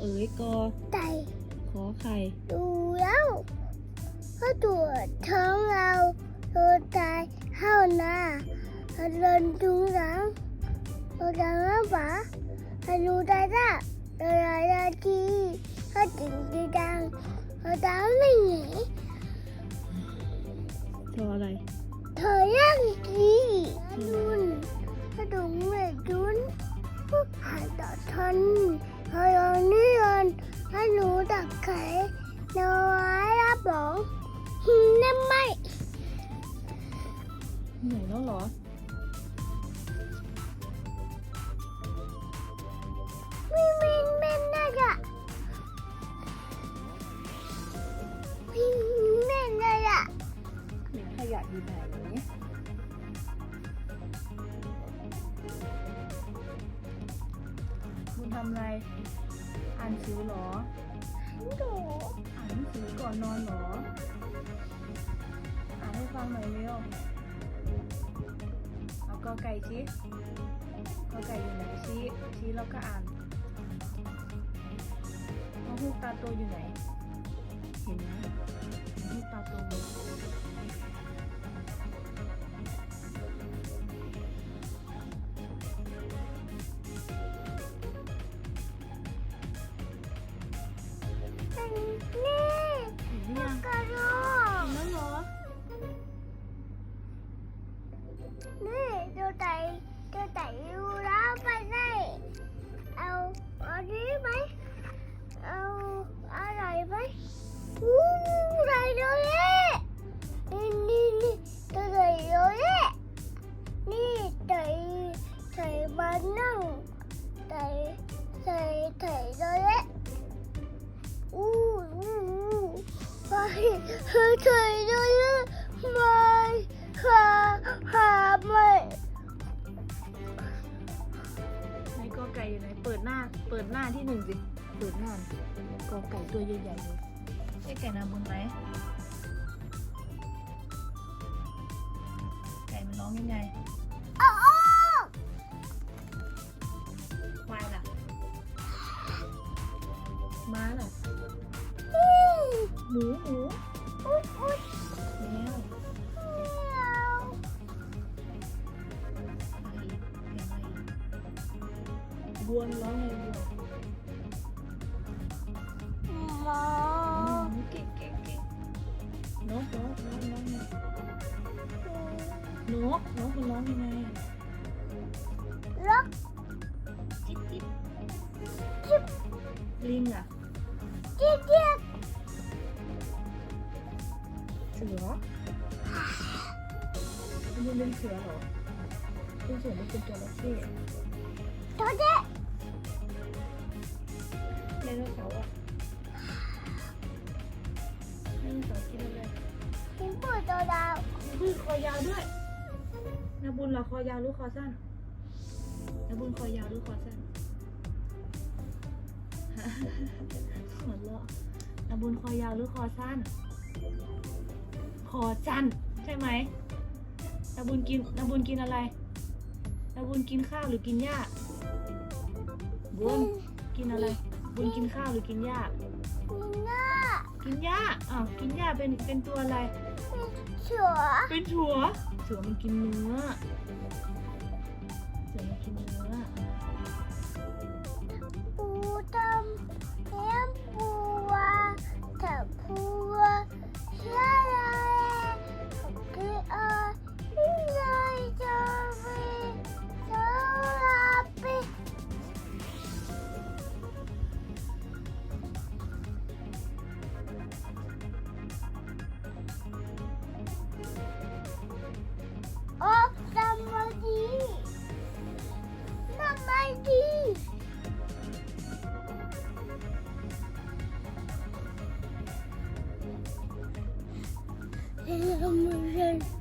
เอ๋ยกอไก่ขอไข่ดูแล้วก็ตัวท้องเราตัวตายเข้าหน้าเดินดูหลังตัวดังแล้วปะให้ดูได้ละตัวใหญ่ได้ทีก็จริงดีดังตัวดังไม่หนี เหนื่อยแล้วเหรอไม่ไม่ไม่น่าจะไม่ไม่น่าจะเหม็นขยะอยู่ไหนคุณทำอะไร อ่านสือเหรอหนูอ่านหนังสือก่อนนอนเหรอ อ่านให้ฟังหน่อยเร็วเอากอไก่ชี้กอไก่อยู่ไหนชี้ชี้แล้วก็อ่านน้องฮูกตาโตอยู่ไหน เห็นไหมน้องฮูกตาโตไหมนี่ ไต่เลยไม่ค่ะค่ะไม่ไหนกอไก่อยู่ไหน เปิดหน้า เปิดหน้าที่หนึ่งสิ เปิดหน้ากอไก่ตัวใหญ่ๆเลยใช่ไก่นาบุญไหมไก่มันร้องยังไง บวนร้องไงบัวหมออืมเก่งเก่งเก่งนกนกนกนกไงนกนกมันร้องยังไงล็อกจิ๊บจิ๊บจิ๊บลิงอะจิ๊บจิ๊บเสือมันเป็นเสือเหรอเป็นเสือมันเป็นจระเข้ตัวเด็กไดโนเสาร์อะไดโนเสาร์กินอะไรกินปุ๋ยตัวดาวอุ้ยคอยาวด้วยนาบุญเหรอคอยาวหรือคอสั้นนาบุญคอยาวหรือคอสั้นหัวเราะนาบุญคอยาวหรือคอสั้น คอสั้นใช่ไหมนาบุญกินนาบุญกินอะไรนาบุญกินข้าวหรือกินหญ้าบุญกินอะไร บุญกินข้าวหรือกินหญ้า มีหน้ากินหญ้าอ้าวกินหญ้าเป็นเป็นตัวอะไรเสือเป็นเสือเสือมันกินเนื้อเสือมันกินเนื้อ ทำมาดี